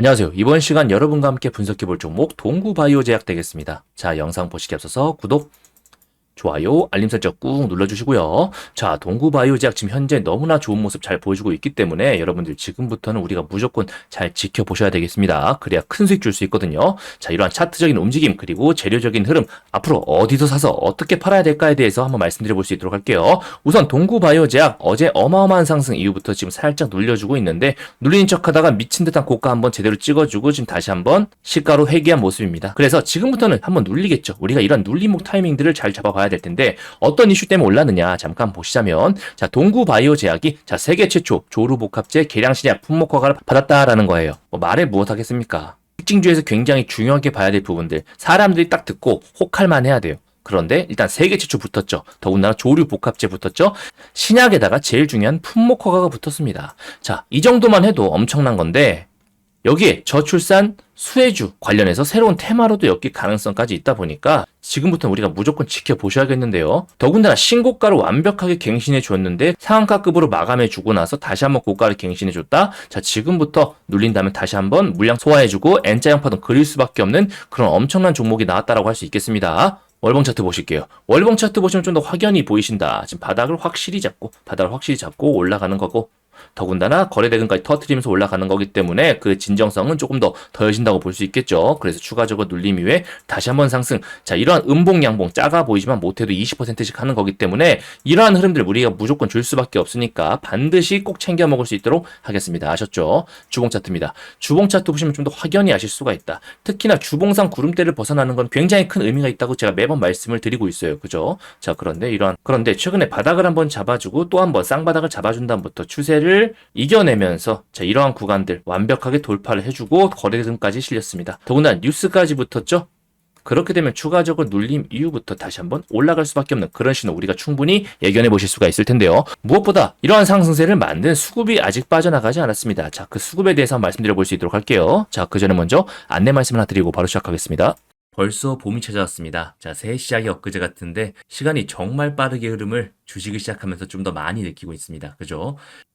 안녕하세요. 이번 시간 여러분과 함께 분석해 볼 종목 동구바이오 제약 되겠습니다. 자, 영상 보시기 앞서서 구독, 좋아요, 알림 설정 꾹 눌러주시고요. 자, 동구바이오 제약 지금 현재 너무나 좋은 모습 잘 보여주고 있기 때문에 여러분들 지금부터는 우리가 무조건 잘 지켜보셔야 되겠습니다. 그래야 큰 수익 줄 수 있거든요. 자, 이러한 차트적인 움직임 그리고 재료적인 흐름 앞으로 어디서 사서 어떻게 팔아야 될까에 대해서 한번 말씀드려 볼 수 있도록 할게요. 우선 동구바이오 제약 어제 어마어마한 상승 이후부터 지금 살짝 눌려주고 있는데 눌리는 척하다가 미친 듯한 고가 한번 제대로 찍어주고 지금 다시 한번 시가로 회귀한 모습입니다. 그래서 지금부터는 한번 눌리겠죠. 우리가 이런 눌림목 타이밍들을 잘 잡아봐야 될 텐데 어떤 이슈 때문에 올랐느냐 잠깐 보시자면 자 동구 바이오 제약이 자 세계 최초 조루 복합제 계량 신약 품목 허가를 받았다라는 거예요. 뭐 말해 무엇 하겠습니까? 특징주에서 굉장히 중요하게 봐야 될 부분들 사람들이 딱 듣고 혹할만 해야 돼요. 그런데 일단 세계 최초 붙었죠. 더군다나 조류 복합제 붙었죠. 신약에다가 제일 중요한 품목 허가가 붙었습니다. 자, 이 정도만 해도 엄청난 건데 여기에 저출산 수혜주 관련해서 새로운 테마로도 엮일 가능성까지 있다 보니까 지금부터 우리가 무조건 지켜보셔야겠는데요. 더군다나 신고가를 완벽하게 갱신해 줬는데 상한가급으로 마감해 주고 나서 다시 한번 고가를 갱신해 줬다. 자, 지금부터 눌린다면 다시 한번 물량 소화해 주고 N자형 파동 그릴 수밖에 없는 그런 엄청난 종목이 나왔다라고 할 수 있겠습니다. 월봉 차트 보실게요. 월봉 차트 보시면 좀 더 확연히 보이신다. 지금 바닥을 확실히 잡고 바닥을 확실히 잡고 올라가는 거고 더군다나 거래대금까지 터트리면서 올라가는 거기 때문에 그 진정성은 조금 더 더해진다고 볼 수 있겠죠. 그래서 추가적으로 눌림 이후에 다시 한번 상승. 자, 이러한 음봉 양봉 작아 보이지만 못해도 20%씩 하는 거기 때문에 이러한 흐름들 우리가 무조건 줄 수밖에 없으니까 반드시 꼭 챙겨 먹을 수 있도록 하겠습니다. 아셨죠? 주봉 차트입니다. 주봉 차트 보시면 좀 더 확연히 아실 수가 있다. 특히나 주봉상 구름대를 벗어나는 건 굉장히 큰 의미가 있다고 제가 매번 말씀을 드리고 있어요. 그죠? 자, 그런데 이러한 그런데 최근에 바닥을 한번 잡아주고 또 한번 쌍바닥을 잡아준 다음부터 추세를 이겨내면서 자, 이러한 구간들 완벽하게 돌파를 해주고 거래등까지 실렸습니다. 더군다나 뉴스까지 붙었죠? 그렇게 되면 추가적으로 눌림 이후부터 다시 한번 올라갈 수밖에 없는 그런 신호 우리가 충분히 예견해 보실 수가 있을 텐데요. 무엇보다 이러한 상승세를 만든 수급이 아직 빠져나가지 않았습니다. 자, 그 수급에 대해서 말씀드려 볼 수 있도록 할게요. 자, 그 전에 먼저 안내 말씀 하나 드리고 바로 시작하겠습니다. 벌써 봄이 찾아왔습니다. 자, 새해 시작이 엊그제 같은데 시간이 정말 빠르게 흐름을 주식을 시작하면서 좀 더 많이 느끼고 있습니다. 그죠?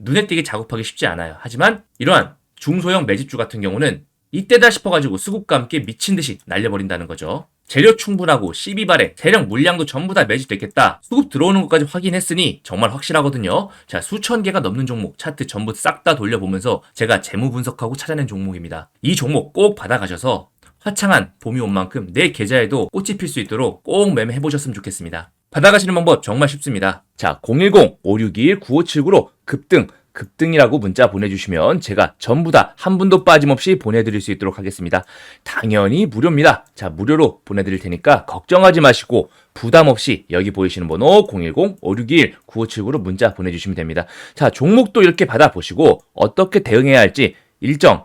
눈에 띄게 작업하기 쉽지 않아요. 하지만 이러한 중소형 매집주 같은 경우는 이때다 싶어가지고 수급과 함께 미친 듯이 날려버린다는 거죠. 재료 충분하고 12발에 대량 물량도 전부 다 매집됐겠다. 수급 들어오는 것까지 확인했으니 정말 확실하거든요. 자, 수천 개가 넘는 종목 차트 전부 싹 다 돌려보면서 제가 재무 분석하고 찾아낸 종목입니다. 이 종목 꼭 받아가셔서 화창한 봄이 온 만큼 내 계좌에도 꽃이 필 수 있도록 꼭 매매해 보셨으면 좋겠습니다. 받아가시는 방법 정말 쉽습니다. 자, 010-5621-9579로 급등, 급등이라고 문자 보내주시면 제가 전부 다 한 분도 빠짐없이 보내드릴 수 있도록 하겠습니다. 당연히 무료입니다. 자, 무료로 보내드릴 테니까 걱정하지 마시고 부담 없이 여기 보이시는 번호 010-5621-9579로 문자 보내주시면 됩니다. 자, 종목도 이렇게 받아보시고 어떻게 대응해야 할지 일정,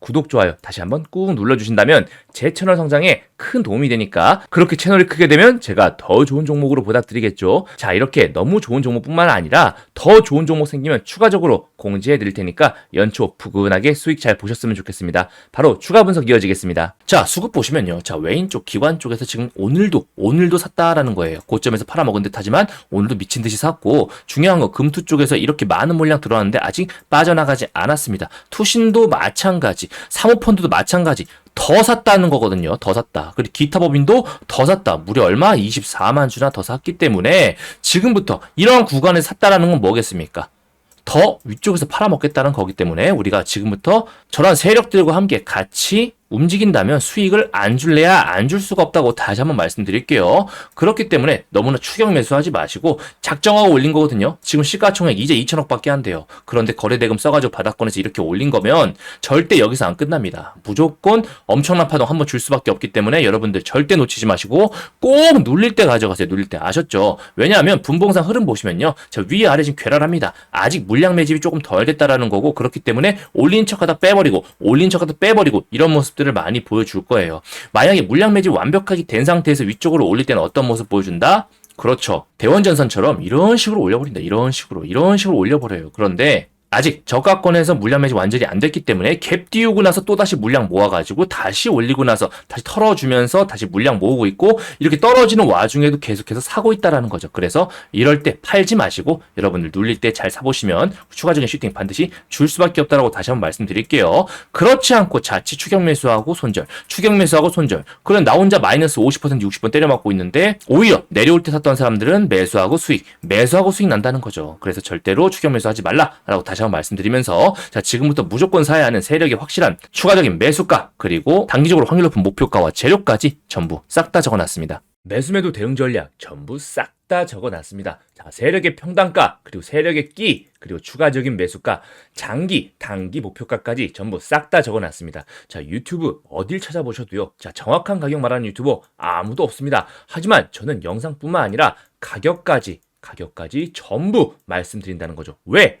구독 좋아요 다시 한번 꾹 눌러주신다면 제 채널 성장에 큰 도움이 되니까 그렇게 채널이 크게 되면 제가 더 좋은 종목으로 보답드리겠죠. 자 이렇게 너무 좋은 종목뿐만 아니라 더 좋은 종목 생기면 추가적으로 공지해 드릴 테니까 연초 푸근하게 수익 잘 보셨으면 좋겠습니다. 바로 추가 분석 이어지겠습니다. 자 수급 보시면요. 자 외인 쪽 기관 쪽에서 지금 오늘도 오늘도 샀다라는 거예요. 고점에서 팔아먹은 듯 하지만 오늘도 미친 듯이 샀고 중요한 거 금투 쪽에서 이렇게 많은 물량 들어왔는데 아직 빠져나가지 않았습니다. 투신도 마찬가지, 사모펀드도 마찬가지. 더 샀다는 거거든요. 더 샀다. 그리고 기타 법인도 더 샀다. 무려 얼마? 24만 주나 더 샀기 때문에 지금부터 이런 구간에 샀다라는 건 뭐겠습니까? 더 위쪽에서 팔아먹겠다는 거기 때문에 우리가 지금부터 저런 세력들과 함께 같이 움직인다면 수익을 안 줄래야 안 줄 수가 없다고 다시 한번 말씀드릴게요. 그렇기 때문에 너무나 추격 매수하지 마시고 작정하고 올린 거거든요. 지금 시가총액 이제 2천억밖에 안 돼요. 그런데 거래대금 써가지고 바닥권에서 이렇게 올린 거면 절대 여기서 안 끝납니다. 무조건 엄청난 파동 한번 줄 수밖에 없기 때문에 여러분들 절대 놓치지 마시고 꼭 눌릴 때 가져가세요. 눌릴 때 아셨죠? 왜냐하면 분봉상 흐름 보시면요. 저 위에 아래 지금 괴랄합니다. 아직 물량 매집이 조금 덜 됐다라는 거고 그렇기 때문에 올린 척하다 빼버리고 올린 척하다 빼버리고 이런 모습 모습들을 많이 보여줄 거예요. 만약에 물량 매집 완벽하게 된 상태에서 위쪽으로 올릴 때는 어떤 모습 보여준다? 그렇죠. 대원전선처럼 이런 식으로 올려버린다. 이런 식으로, 이런 식으로 올려버려요. 그런데 아직 저가권에서 물량 매집 완전히 안 됐기 때문에 갭 띄우고 나서 또다시 물량 모아가지고 다시 올리고 나서 다시 털어주면서 다시 물량 모으고 있고 이렇게 떨어지는 와중에도 계속해서 사고 있다라는 거죠. 그래서 이럴 때 팔지 마시고 여러분들 눌릴 때 잘 사보시면 추가적인 슈팅 반드시 줄 수밖에 없다라고 다시 한번 말씀드릴게요. 그렇지 않고 자칫 추격 매수하고 손절, 추격 매수하고 손절. 그럼 나 혼자 마이너스 50% 60번 때려맞고 있는데 오히려 내려올 때 샀던 사람들은 매수하고 수익, 매수하고 수익 난다는 거죠. 그래서 절대로 추격 매수하지 말라라고 다시 다시 한번 말씀드리면서 자 지금부터 무조건 사야 하는 세력의 확실한 추가적인 매수가 그리고 단기적으로 확률 높은 목표가와 재료까지 전부 싹 다 적어놨습니다. 매수매도 대응 전략 전부 싹 다 적어놨습니다. 자 세력의 평단가 그리고 세력의 끼 그리고 추가적인 매수가 장기 단기 목표가까지 전부 싹 다 적어놨습니다. 자 유튜브 어딜 찾아보셔도요. 자 정확한 가격 말하는 유튜버 아무도 없습니다. 하지만 저는 영상뿐만 아니라 가격까지 가격까지 전부 말씀드린다는 거죠. 왜?